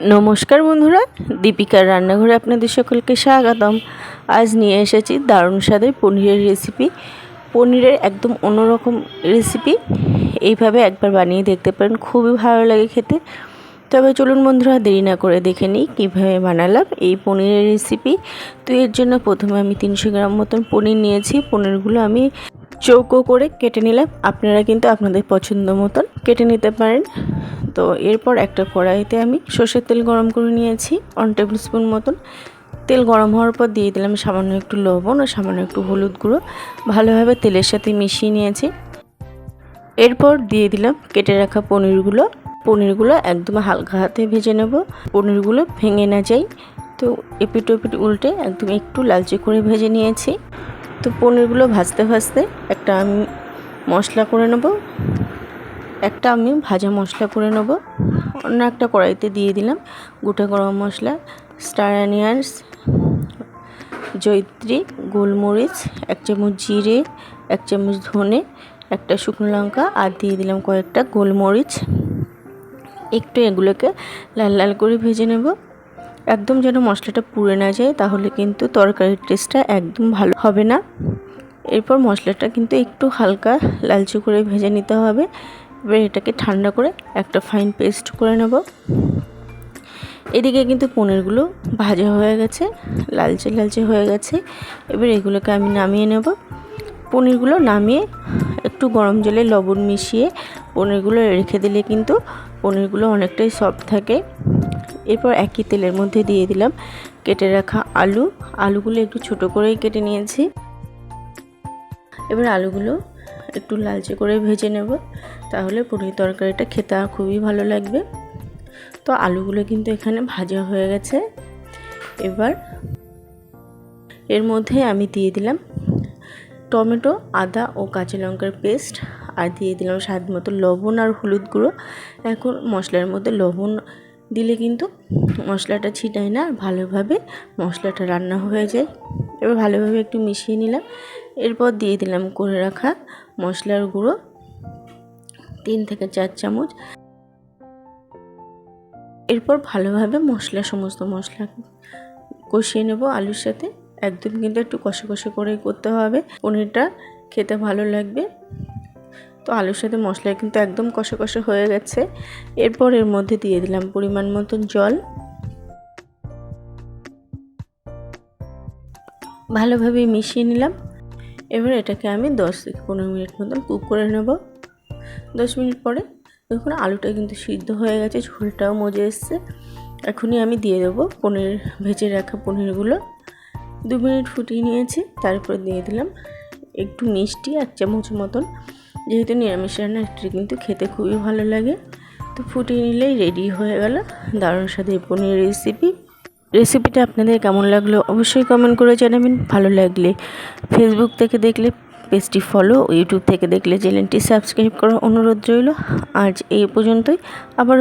নমস্কার বন্ধুরা, দীপিকার রান্নাঘরে আপনাদের সকলকে স্বাগতম। আজ নিয়ে এসেছি দারুণ স্বাদের পনিরের রেসিপি পনিরের একদম অন্যরকম রেসিপি এইভাবে একবার বানিয়ে দেখতে পারেন, খুবই ভালো লাগে খেতে। তবে চলুন বন্ধুরা, দেরি না করে দেখে নিই কীভাবে বানালাম এই পনিরের রেসিপি তো এর জন্য প্রথমে আমি তিনশো গ্রাম মতন পনির নিয়েছি। পনিরগুলো আমি চৌকো করে কেটে নিলাম আপনারা কিন্তু আপনাদের পছন্দ মতন কেটে নিতে পারেন। তো এরপর একটা কড়াইতে আমি সর্ষের তেল গরম করে নিয়েছি ওয়ান টেবিল স্পুন মতন। তেল গরম হওয়ার পর দিয়ে দিলাম সামান্য একটু লবণ আর সামান্য একটু হলুদ গুঁড়ো। ভালোভাবে তেলের সাথে মিশিয়ে নিয়েছি। এরপর দিয়ে দিলাম কেটে রাখা পনিরগুলো। পনিরগুলো একদম হালকা হাতে ভেজে নেব। পনিরগুলো ভেঙে না যায় তো এপিট উল্টে একদম একটু লালচে করে ভেজে নিয়েছি। তো পনিরগুলো ভাজতে ভাজতে একটা আমি মশলা করে নেব, একটা আমি ভাজা মশলা করে নেব। অন্য একটা কড়াইতে দিয়ে দিলাম গোটা গরম মশলা, স্টার অনিয়ন্স জৈত্রী গোলমরিচ, এক চামচ জিরে, এক চামচ ধনে, একটা শুকনো লঙ্কা আর দিয়ে দিলাম কয়েকটা গোলমরিচ। একটু এগুলোকে লাল লাল করে ভেজে নেব। একদম যেন মশলাটা পুড়ে না যায়, তাহলে কিন্তু তরকারির টেস্টটা একদম ভালো হবে না। এরপর মশলাটা কিন্তু একটু হালকা লালচে করে ভেজে নিতে হবে। এবার এটাকে ঠান্ডা করে একটা ফাইন পেস্ট করে নেব। এদিকে কিন্তু পনিরগুলো ভাজা হয়ে গেছে, লালচে লালচে হয়ে গেছে। এবার এগুলোকে আমি নামিয়ে নেব। পনিরগুলো নামিয়ে একটু গরম জলে লবণ মিশিয়ে পনিরগুলো রেখে দিলে কিন্তু পনিরগুলো অনেকটাই সফট থাকে। এরপর একই তেলের মধ্যে দিয়ে দিলাম কেটে রাখা আলু। আলুগুলো একটু ছোট করেই কেটে নিয়েছি। এবার আলুগুলো একটু লালচে করে ভেজে নেব। তাহলে পনির তরকারিটা খেতে খুবই ভালো লাগবে। তো আলুগুলো কিন্তু এখানে ভাজা হয়ে গেছে। এবার এর মধ্যে আমি দিয়ে দিলাম টমেটো, আদা ও কাঁচা লঙ্কার পেস্ট। আর দিয়ে দিলাম স্বাদ মতো লবণ আর হলুদ গুঁড়ো। এখন মশলার মধ্যে লবণ দিলে কিন্তু মশলাটা ছিটায় না, ভালোভাবে মশলাটা রান্না হয়ে যায়। এবার ভালোভাবে একটু মিশিয়ে নিলাম। এরপর দিয়ে দিলাম করে রাখা মশলার গুঁড়ো, তিন থেকে চার চামচ। এরপর ভালোভাবে মশলা, সমস্ত মশলা কষিয়ে নেব আলুর সাথে। একদম কিন্তু একটু কষে কষে করে করতে হবে। পনিরটা খেতে ভালো লাগবে। তো আলুর সাথে মশলা কিন্তু একদম কষে কষে হয়ে গেছে। এরপর এর মধ্যে দিয়ে দিলাম পরিমাণ মতন জল। ভালোভাবে মিশিয়ে নিলাম। এবার এটাকে আমি দশ থেকে পনেরো মিনিট মতন কুক করে নেব। দশ মিনিট পরে দেখুন আলুটা কিন্তু সিদ্ধ হয়ে গেছে, ঝোলটাও মজে এসছে। এখনই আমি দিয়ে দেবো পনির, ভেজে রাখা পনিরগুলো। দু মিনিট ফুটিয়ে নিয়েছি, তারপর দিয়ে দিলাম একটু মিষ্টি এক চামচ মতন যেহেতু নিরামিষ রান্না একটি কিন্তু খেতে খুবই ভালো লাগে। তো ফুটিয়ে নিলেই রেডি হয়ে গেল দারুণ সাথে পনির রেসিপি রেসিপিটা আপনাদের কেমন লাগল অবশ্যই কমেন্ট করে জানাবেন। ভালো লাগলে ফেসবুক থেকে দেখলে পেজটি ফলো ইউটিউব থেকে দেখলে চ্যানেলটি সাবস্ক্রাইব করার অনুরোধ রইল। আজ এই পর্যন্তই, আবার